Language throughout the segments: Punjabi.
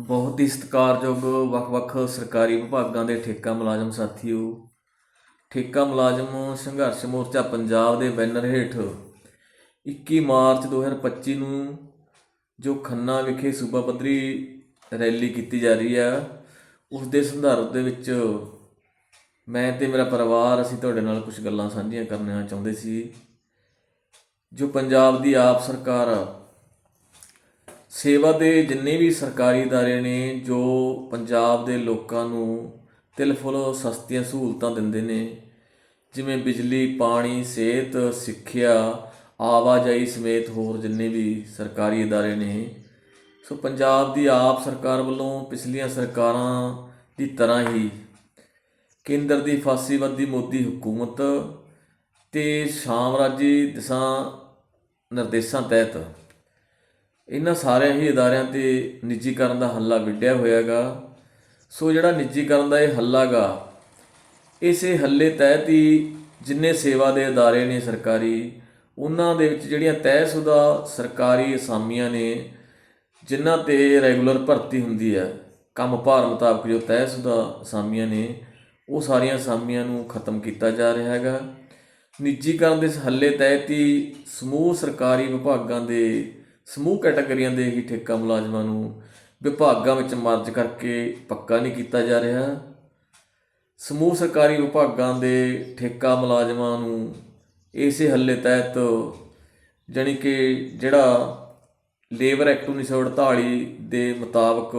ਬਹੁਤ ਹੀ ਸਤਿਕਾਰਯੋਗ ਵੱਖ-ਵੱਖ ਸਰਕਾਰੀ ਵਿਭਾਗਾਂ ਦੇ ਠੇਕਾ ਮੁਲਾਜ਼ਮ ਸਾਥੀਓ। ਠੇਕਾ ਮੁਲਾਜ਼ਮ ਸੰਘਰਸ਼ ਮੋਰਚਾ ਪੰਜਾਬ ਦੇ ਬੈਨਰ ਹੇਠ 21 ਮਾਰਚ 2025 ਨੂੰ ਜੋ ਖੰਨਾ ਵਿਖੇ ਸੂਬਾ ਪੱਧਰੀ ਰੈਲੀ ਕੀਤੀ ਜਾ ਰਹੀ ਹੈ, ਉਸ ਦੇ ਸੰਦਰਭ ਦੇ ਵਿੱਚ ਮੈਂ ਤੇ ਮੇਰਾ ਪਰਿਵਾਰ ਅਸੀਂ ਤੁਹਾਡੇ ਨਾਲ ਕੁਝ ਗੱਲਾਂ ਸਾਂਝੀਆਂ ਕਰਨੀਆਂ ਚਾਹੁੰਦੇ ਸੀ। ਜੋ ਪੰਜਾਬ ਦੀ ਆਪ ਸਰਕਾਰ ਸੇਵਾ ਦੇ ਜਿੰਨੇ ਵੀ ਸਰਕਾਰੀ ادارے ਨੇ ਜੋ ਪੰਜਾਬ ਦੇ ਲੋਕਾਂ ਨੂੰ ਤਿਲਫੁਲ ਸਸਤੀਆਂ ਸਹੂਲਤਾਂ ਦਿੰਦੇ ਨੇ ਜਿਵੇਂ ਬਿਜਲੀ ਪਾਣੀ ਸਿਹਤ ਸਿੱਖਿਆ ਆਵਾਜਾਈ ਸਮੇਤ ਹੋਰ ਜਿੰਨੇ ਵੀ ਸਰਕਾਰੀ ادارے ਨੇ ਸੋ ਪੰਜਾਬ ਦੀ ਆਪ ਸਰਕਾਰ ਵੱਲੋਂ ਪਿਛਲੀਆਂ ਸਰਕਾਰਾਂ ਦੀ ਤਰ੍ਹਾਂ ਹੀ ਕੇਂਦਰ ਦੀ ਫਾਸੀਵਾਦੀ ਮੋਦੀ ਹਕੂਮਤ ਤੇ ਸਾਮਰਾਜੀ ਦਿਸ਼ਾ ਨਿਰਦੇਸ਼ਾਂ ਤਹਿਤ ਇਹਨਾਂ ਸਾਰਿਆਂ ਹੀ ਅਦਾਰਿਆਂ ਤੇ ਨਿੱਜੀਕਰਨ ਦਾ ਹੱਲਾ ਵਿੱਢਿਆ ਹੋਇਆਗਾ। ਸੋ ਜਿਹੜਾ ਨਿੱਜੀਕਰਨ ਦਾ ਇਹ ਹੱਲਾਗਾ, ਇਸੇ ਹੱਲੇ ਤਹਿਤ ਹੀ ਜਿੰਨੇ ਸੇਵਾ ਦੇ ਅਦਾਰੇ ਨੇ ਸਰਕਾਰੀ, ਉਹਨਾਂ ਦੇ ਵਿੱਚ ਜਿਹੜੀਆਂ ਤੈਅਸ਼ੁਦਾ ਸਰਕਾਰੀ ਅਸਾਮੀਆਂ ਨੇ, ਜਿਨ੍ਹਾਂ ਤੇ ਰੈਗੂਲਰ ਭਰਤੀ ਹੁੰਦੀ ਹੈ, ਕੰਮ ਭਾਰ ਮੁਤਾਬਕ ਜੋ ਤੈਅਸ਼ੁਦਾ ਅਸਾਮੀਆਂ ਨੇ, ਉਹ ਸਾਰੀਆਂ ਅਸਾਮੀਆਂ ਨੂੰ ਖਤਮ ਕੀਤਾ ਜਾ ਰਿਹਾ ਹੈਗਾ। ਨਿੱਜੀਕਰਨ ਦੇ ਹੱਲੇ ਤਹਿਤ ਹੀ ਸਮੂਹ ਸਰਕਾਰੀ ਵਿਭਾਗਾਂ ਦੇ ਸਮੂਹ ਕੈਟਾਗਰੀਆਂ ਦੇ ਹੀ ਠੇਕਾ ਮੁਲਾਜ਼ਮਾਂ ਨੂੰ ਵਿਭਾਗਾਂ ਵਿੱਚ ਮਰਜ ਕਰਕੇ ਪੱਕਾ ਨਹੀਂ ਕੀਤਾ ਜਾ ਰਿਹਾ। ਸਮੂਹ ਸਰਕਾਰੀ ਵਿਭਾਗਾਂ ਦੇ ਠੇਕਾ ਮੁਲਾਜ਼ਮਾਂ ਨੂੰ ਇਸੇ ਹੱਲੇ ਤਹਿਤ ਜਾਣੀ ਕਿ ਜਿਹੜਾ ਲੇਬਰ ਐਕਟ 1948 ਦੇ ਮੁਤਾਬਕ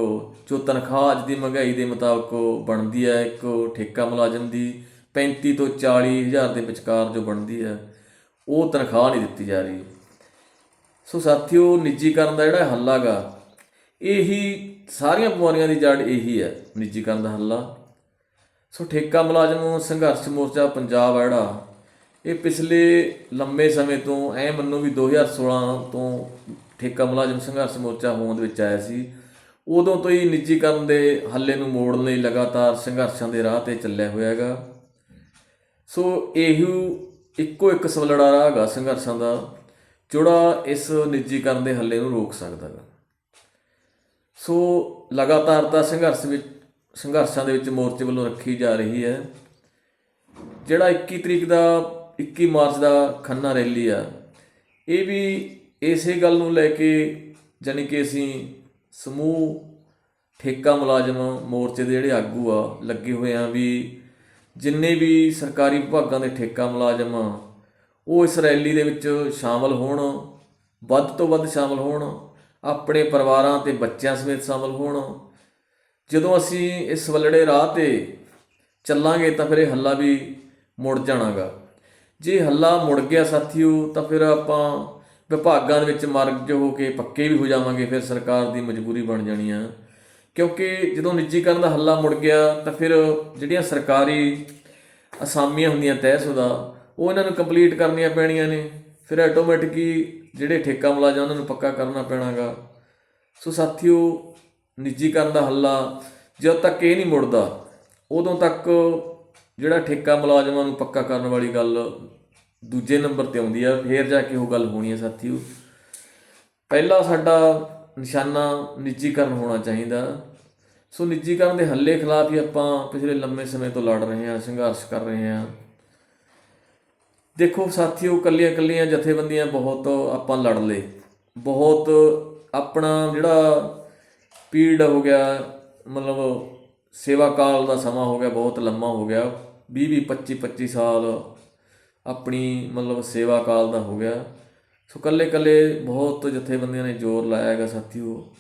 ਜੋ ਤਨਖਾਹ ਅੱਜ ਦੀ ਮਹਿੰਗਾਈ ਦੇ ਮੁਤਾਬਕ ਬਣਦੀ ਹੈ, ਇੱਕ ਠੇਕਾ ਮੁਲਾਜ਼ਮ ਦੀ 35 ਤੋਂ 40 ਹਜ਼ਾਰ ਦੇ ਵਿਚਕਾਰ ਜੋ ਬਣਦੀ ਹੈ, ਉਹ ਤਨਖਾਹ ਨਹੀਂ ਦਿੱਤੀ ਜਾ ਰਹੀ। ਸੋ ਸਾਥੀਓ, ਨਿੱਜੀਕਰਨ ਦਾ ਜਿਹੜਾ ਹੱਲਾ ਗਾ ਇਹੀ ਸਾਰੀਆਂ ਬਿਮਾਰੀਆਂ ਦੀ ਜੜ ਇਹੀ ਹੈ, ਨਿੱਜੀਕਰਨ ਦਾ ਹੱਲਾ। ਸੋ ਠੇਕਾ ਮੁਲਾਜ਼ਮ, ਸੰਘਰਸ਼ ਮੋਰਚਾ ਪੰਜਾਬ ਆ ਜਿਹੜਾ, ਇਹ ਪਿਛਲੇ ਲੰਮੇ ਸਮੇਂ ਤੋਂ, ਐ ਮੰਨੋ ਵੀ 2016 ਤੋਂ ਠੇਕਾ ਮੁਲਾਜ਼ਮ, ਸੰਘਰਸ਼ ਮੋਰਚਾ ਹੋਂਦ ਵਿੱਚ ਆਇਆ ਸੀ। ਉਦੋਂ ਤੋਂ ਹੀ ਨਿੱਜੀਕਰਨ ਦੇ ਹੱਲੇ ਨੂੰ ਮੋੜਨ ਲਈ ਲਗਾਤਾਰ ਸੰਘਰਸ਼ਾਂ ਦੇ ਰਾਹ ਤੇ ਚੱਲਿਆ ਹੋਇਆ ਹੈਗਾ। ਸੋ ਇਹੂ ਇੱਕੋ ਇੱਕ ਸਵਲੜਾ ਰਾਹ ਹੈਗਾ ਸੰਘਰਸ਼ਾਂ ਦਾ। ਜਿਹੜਾ ਇਸ ਨਿੱਜੀਕਰਨ ਦੇ ਹੱਲੇ ਨੂੰ ਰੋਕ ਸਕਦਾ ਹੈ ਸੋ ਲਗਾਤਾਰਤਾ ਸੰਘਰਸ਼ ਵਿੱਚ, ਸੰਘਰਸ਼ਾਂ ਦੇ ਵਿੱਚ ਮੋਰਚੇ ਵੱਲੋਂ ਰੱਖੀ ਜਾ ਰਹੀ ਹੈ। ਜਿਹੜਾ 21 ਤਰੀਕ ਦਾ 21 ਮਾਰਚ ਦਾ ਖੰਨਾ ਰੈਲੀ ਆ, ਇਹ ਵੀ ਇਸੇ ਗੱਲ ਨੂੰ ਲੈ ਕੇ ਜਾਣੀ ਕਿ ਅਸੀਂ ਸਮੂਹ ਠੇਕਾ ਮੁਲਾਜ਼ਮ ਮੋਰਚੇ ਦੇ ਜਿਹੜੇ ਆਗੂ ਆ, ਲੱਗੇ ਹੋਏ ਆ ਵੀ ਜਿੰਨੇ ਵੀ ਸਰਕਾਰੀ ਵਿਭਾਗਾਂ ਦੇ ਠੇਕਾ ਮੁਲਾਜ਼ਮ ਉਹ ਇਸ ਰੈਲੀ ਦੇ ਵਿੱਚ ਸ਼ਾਮਲ ਹੋਣ, ਵੱਧ ਤੋਂ ਵੱਧ ਸ਼ਾਮਲ ਹੋਣ, ਆਪਣੇ ਪਰਿਵਾਰਾਂ ਤੇ ਬੱਚਿਆਂ ਸਮੇਤ ਸ਼ਾਮਲ ਹੋਣ। ਜਦੋਂ ਅਸੀਂ ਇਸ ਵੱਲੜੇ ਰਾਹ ਤੇ ਚੱਲਾਂਗੇ ਤਾਂ ਫਿਰ ਇਹ ਹੱਲਾ ਵੀ ਮੁੜ ਜਾਣਾਗਾ। ਜੇ ਹੱਲਾ ਮੁੜ ਗਿਆ ਸਾਥੀਓ, ਤਾਂ ਫਿਰ ਆਪਾਂ ਵਿਭਾਗਾਂ ਦੇ ਵਿੱਚ ਮਰਜ ਹੋ ਕੇ ਪੱਕੇ ਵੀ ਹੋ ਜਾਵਾਂਗੇ, ਫਿਰ ਸਰਕਾਰ ਦੀ ਮਜਬੂਰੀ ਬਣ ਜਾਣੀ ਆ। ਕਿਉਂਕਿ ਜਦੋਂ ਨਿੱਜੀਕਰਨ ਦਾ ਹੱਲਾ ਮੁੜ ਗਿਆ, ਤਾਂ ਫਿਰ ਜਿਹੜੀਆਂ ਸਰਕਾਰੀ ਅਸਾਮੀਆਂ ਹੁੰਦੀਆਂ ਤੈਅਸ਼ੁਦਾ ਉਹ ਇਹਨਾਂ ਨੂੰ ਕੰਪਲੀਟ ਕਰਨੀਆਂ ਪੈਣੀਆਂ ਨੇ। ਫਿਰ ਆਟੋਮੈਟਿਕਲੀ ਜਿਹੜੇ ਠੇਕਾ ਮੁਲਾਜ਼ਮ ਉਹਨਾਂ ਨੂੰ ਪੱਕਾ ਕਰਨਾ ਪੈਣਾਗਾ। ਸੋ ਸਾਥੀਓ, ਨਿੱਜੀਕਰਨ ਦਾ ਹੱਲਾ ਜਦ ਤੱਕ ਇਹ ਨਹੀਂ ਮੁੜਦਾ, ਉਦੋਂ ਤੱਕ ਜਿਹੜਾ ਠੇਕਾ ਮੁਲਾਜ਼ਮਾਂ ਨੂੰ ਪੱਕਾ ਕਰਨ ਵਾਲੀ ਗੱਲ ਦੂਜੇ ਨੰਬਰ ਤੇ ਆਉਂਦੀ ਆ। ਫੇਰ ਜਾ ਕੇ ਉਹ ਗੱਲ ਹੋਣੀ ਆ ਸਾਥੀਓ। ਪਹਿਲਾ ਸਾਡਾ ਨਿਸ਼ਾਨਾ ਨਿੱਜੀਕਰਨ ਹੋਣਾ ਚਾਹੀਦਾ। ਸੋ ਨਿੱਜੀਕਰਨ ਦੇ ਹੱਲੇ ਖਿਲਾਫ ਹੀ ਆਪਾਂ ਪਿਛਲੇ ਲੰਮੇ ਸਮੇਂ ਤੋਂ ਲੜ ਰਹੇ ਹਾਂ, ਸੰਘਰਸ਼ ਕਰ ਰਹੇ ਹਾਂ। ਦੇਖੋ ਸਾਥੀਓ ਕੱਲੀਆਂ ਕੱਲੀਆਂ ਜਥੇਬੰਦੀਆਂ ਬਹੁਤ ਆਪਾਂ ਲੜ ਲਏ। ਬਹੁਤ ਆਪਣਾ ਜਿਹੜਾ ਪੀਰੀਅਡ ਹੋ ਗਿਆ, ਮਤਲਬ ਸੇਵਾ ਕਾਲ ਦਾ ਸਮਾਂ ਹੋ ਗਿਆ, ਬਹੁਤ ਲੰਮਾ ਹੋ ਗਿਆ। 20 20 25 25 ਸਾਲ ਆਪਣੀ ਮਤਲਬ ਸੇਵਾ ਕਾਲ ਦਾ ਹੋ ਗਿਆ। ਸੋ ਕੱਲੇ ਕੱਲੇ ਬਹੁਤ ਜਥੇਬੰਦੀਆਂ ਨੇ ਜ਼ੋਰ ਲਾਇਆ ਹੈਗਾ ਸਾਥੀਓ।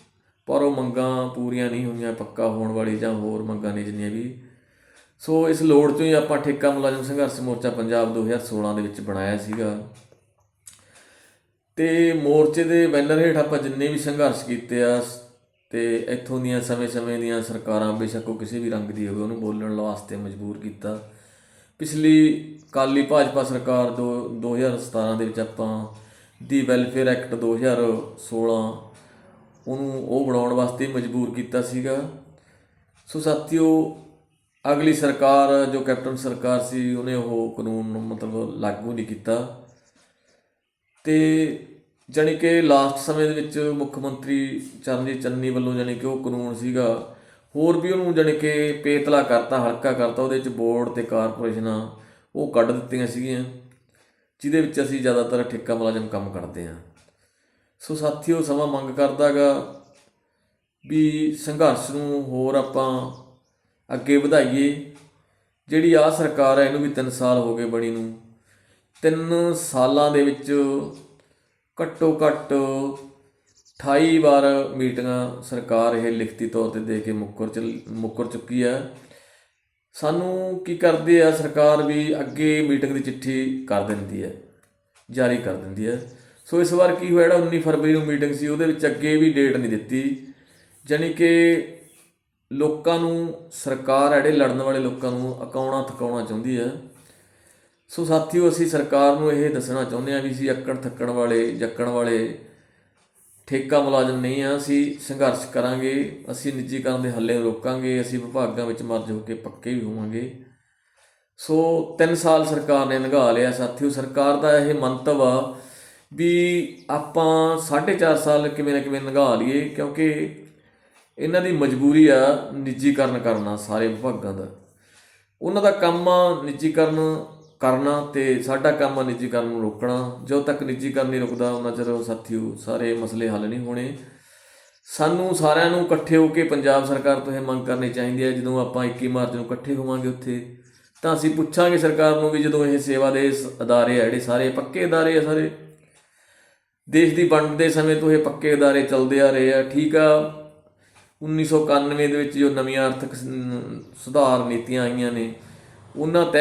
ਪਰ ਉਹ ਮੰਗਾਂ ਪੂਰੀਆਂ ਨਹੀਂ ਹੋਈਆਂ, ਪੱਕਾ ਹੋਣ ਵਾਲੀ ਜਾਂ ਹੋਰ ਮੰਗਾਂ ਨੇ ਜਿੰਨੀਆਂ ਵੀ ਸੋ ਇਸ ਲੋੜ ਤੋਂ ਹੀ ਆਪਾਂ ਠੇਕਾ ਮੁਲਾਜ਼ਮ ਸੰਘਰਸ਼ ਮੋਰਚਾ ਪੰਜਾਬ 2016 ਦੇ ਵਿੱਚ ਬਣਾਇਆ ਸੀਗਾ। ਤੇ ਮੋਰਚੇ ਦੇ ਬੈਨਰ ਹੇਠ ਆਪਾਂ ਜਿੰਨੇ ਵੀ ਸੰਘਰਸ਼ ਕੀਤੇ ਆ, ਤੇ ਇੱਥੋਂ ਦੀਆਂ ਸਮੇਂ-ਸਮੇਂ ਦੀਆਂ ਸਰਕਾਰਾਂ, ਬੇਸ਼ੱਕ ਉਹ ਕਿਸੇ ਵੀ ਰੰਗ ਦੀ ਹੋਵੇ, ਉਹਨੂੰ ਬੋਲਣ ਵਾਸਤੇ ਮਜਬੂਰ ਕੀਤਾ। ਪਿਛਲੀ ਕਾਲੀ ਭਾਜਪਾ ਸਰਕਾਰ ਦੋ 2017 ਦੇ ਵਿੱਚ ਆਪਾਂ ਦੀ ਵੈਲਫੇਅਰ ਐਕਟ 2016 ਉਹਨੂੰ ਉਹ ਬਣਾਉਣ ਵਾਸਤੇ ਮਜਬੂਰ ਕੀਤਾ ਸੀਗਾ। ਸੋ ਸਾਥੀਓ ਅਗਲੀ ਸਰਕਾਰ, ਜੋ ਕੈਪਟਨ ਸਰਕਾਰ ਸੀ, ਉਹਨੇ ਉਹ ਕਾਨੂੰਨ ਨੂੰ ਮਤਲਬ ਲਾਗੂ ਨਹੀਂ ਕੀਤਾ। ਤੇ ਜਾਣੀ ਕਿ ਲਾਸਟ ਸਮੇਂ ਦੇ ਵਿੱਚ ਮੁੱਖ ਮੰਤਰੀ ਚਰਨਜੀਤ ਚੰਨੀ ਵੱਲੋਂ ਜਾਣੀ ਕਿ ਉਹ ਕਾਨੂੰਨ ਸੀਗਾ, ਹੋਰ ਵੀ ਉਹਨੂੰ ਜਾਣੀ ਕਿ ਪੇਤਲਾ ਕਰਤਾ, ਹਲਕਾ ਕਰਤਾ, ਉਹਦੇ ਵਿੱਚ ਬੋਰਡ ਤੇ ਕਾਰਪੋਰੇਸ਼ਨਾਂ ਉਹ ਕੱਢ ਦਿੱਤੀਆਂ ਸੀਗੀਆਂ, ਜਿਹਦੇ ਵਿੱਚ ਅਸੀਂ ਜ਼ਿਆਦਾਤਰ ਠੇਕਾ ਮੁਲਾਜ਼ਮ ਕੰਮ ਕਰਦੇ ਹਾਂ। ਸੋ ਸਾਥੀਓ, ਸਮਾਂ ਮੰਗ ਕਰਦਾਗਾ ਵੀ ਸੰਘਰਸ਼ ਨੂੰ ਹੋਰ ਆਪਾਂ ਅੱਗੇ ਵਧਾਈਏ। ਜਿਹੜੀ ਆ ਸਰਕਾਰ ਹੈ ਇਹਨੂੰ ਵੀ 3 ਸਾਲ ਹੋ ਗਏ ਬਣੀ ਨੂੰ। 3 ਸਾਲਾਂ ਦੇ ਵਿੱਚ ਘੱਟੋ ਘੱਟ 28 ਵਾਰ ਮੀਟਿੰਗਾਂ ਸਰਕਾਰ ਇਹ ਲਿਖਤੀ ਤੌਰ ਤੇ ਦੇ ਕੇ ਮੁੱਕਰ ਚਲ ਮੁੱਕਰ ਚੁੱਕੀ ਹੈ ਸਾਨੂੰ ਕੀ ਕਰਦੀ ਆ, ਸਰਕਾਰ ਵੀ ਅੱਗੇ ਮੀਟਿੰਗ ਦੀ ਚਿੱਠੀ ਕਰ ਦਿੰਦੀ ਹੈ ਜਾਰੀ ਕਰ ਦਿੰਦੀ ਹੈ ਸੋ ਇਸ ਵਾਰ ਕੀ ਹੋਇਆ ਜਿਹੜਾ 19 ਫਰਵਰੀ ਨੂੰ ਮੀਟਿੰਗ ਸੀ, ਉਹਦੇ ਵਿੱਚ ਅੱਗੇ ਵੀ ਡੇਟ ਨਹੀਂ ਦਿੱਤੀ। ਜਾਣੀ ਕਿ ਲੋਕਾਂ ਨੂੰ, ਸਰਕਾਰ ਜਿਹੜੇ ਲੜਨ ਵਾਲੇ ਲੋਕਾਂ ਨੂੰ ਅਕਾਉਣਾ ਥਕਾਉਣਾ ਚਾਹੁੰਦੀ ਹੈ ਸੋ ਸਾਥੀਓ, ਅਸੀਂ ਸਰਕਾਰ ਨੂੰ ਇਹ ਦੱਸਣਾ ਚਾਹੁੰਦੇ ਹਾਂ ਵੀ ਅਸੀਂ ਅੱਕੜ ਥੱਕਣ ਵਾਲੇ, ਜੱਕਣ ਵਾਲੇ ਠੇਕਾ ਮੁਲਾਜ਼ਮ ਨਹੀਂ ਆ। ਅਸੀਂ ਸੰਘਰਸ਼ ਕਰਾਂਗੇ, ਅਸੀਂ ਨਿੱਜੀਕਰਨ ਦੇ ਹੱਲੇ ਨੂੰ ਰੋਕਾਂਗੇ, ਅਸੀਂ ਵਿਭਾਗਾਂ ਵਿੱਚ ਮਰਜ ਹੋ ਕੇ ਪੱਕੇ ਵੀ ਹੋਵਾਂਗੇ। ਸੋ 3 ਸਾਲ ਸਰਕਾਰ ਨੇ ਨਿਭਾ ਲਿਆ ਸਾਥੀਓ। ਸਰਕਾਰ ਦਾ ਇਹ ਮੰਤਵ ਆ ਵੀ ਆਪਾਂ 4.5 ਸਾਲ ਕਿਵੇਂ ਨਾ ਕਿਵੇਂ ਨਿਭਾ ਲਈਏ, ਕਿਉਂਕਿ ਇਹਨਾਂ ਦੀ ਮਜਬੂਰੀ ਆ ਨਿੱਜੀਕਰਨ ਕਰਨਾ ਸਾਰੇ ਵਿਭਾਗਾਂ ਦਾ। ਉਹਨਾਂ ਦਾ ਕੰਮ ਆ ਨਿੱਜੀਕਰਨ ਕਰਨਾ ਤੇ ਸਾਡਾ ਕੰਮ ਆ ਨਿੱਜੀਕਰਨ ਨੂੰ ਰੋਕਣਾ। ਜਦੋਂ ਤੱਕ ਨਿੱਜੀਕਰਨ ਨਹੀਂ ਰੁਕਦਾ, ਉਹਨਾਂ ਚਿਰ ਸਾਥੀਓ, ਸਾਰੇ ਮਸਲੇ ਹੱਲ ਨਹੀਂ ਹੋਣੇ। ਸਾਨੂੰ ਸਾਰਿਆਂ ਨੂੰ ਇਕੱਠੇ ਹੋ ਕੇ ਪੰਜਾਬ ਸਰਕਾਰ ਤੋਂ ਇਹ ਮੰਗ ਕਰਨੀ ਚਾਹੀਦੀ ਹੈ, ਜਦੋਂ ਆਪਾਂ 21 ਮਾਰਚ ਨੂੰ ਇਕੱਠੇ ਹੋਵਾਂਗੇ ਉੱਥੇ, ਤਾਂ ਅਸੀਂ ਪੁੱਛਾਂਗੇ ਸਰਕਾਰ ਨੂੰ ਵੀ ਜਦੋਂ ਇਹ ਸੇਵਾ ਦੇ ਸ- ਅਦਾਰੇ ਆ, ਜਿਹੜੇ ਸਾਰੇ ਪੱਕੇ ਅਦਾਰੇ ਆ ਸਾਰੇ। ਦੇਸ਼ ਦੀ ਵੰਡ ਦੇ ਸਮੇਂ ਤੋਂ ਇਹ ਪੱਕੇ ਅਦਾਰੇ ਚੱਲਦੇ ਆ ਰਹੇ ਆ, ਠੀਕ ਆ। 1991 ਦੇ ਵਿੱਚ ਜੋ ਨਵੀਆਂ ਆਰਥਿਕ ਸੁਧਾਰ ਨੀਤੀਆਂ ਆਈਆਂ ਨੇ ਉਹਨਾਂ ਤਹਿ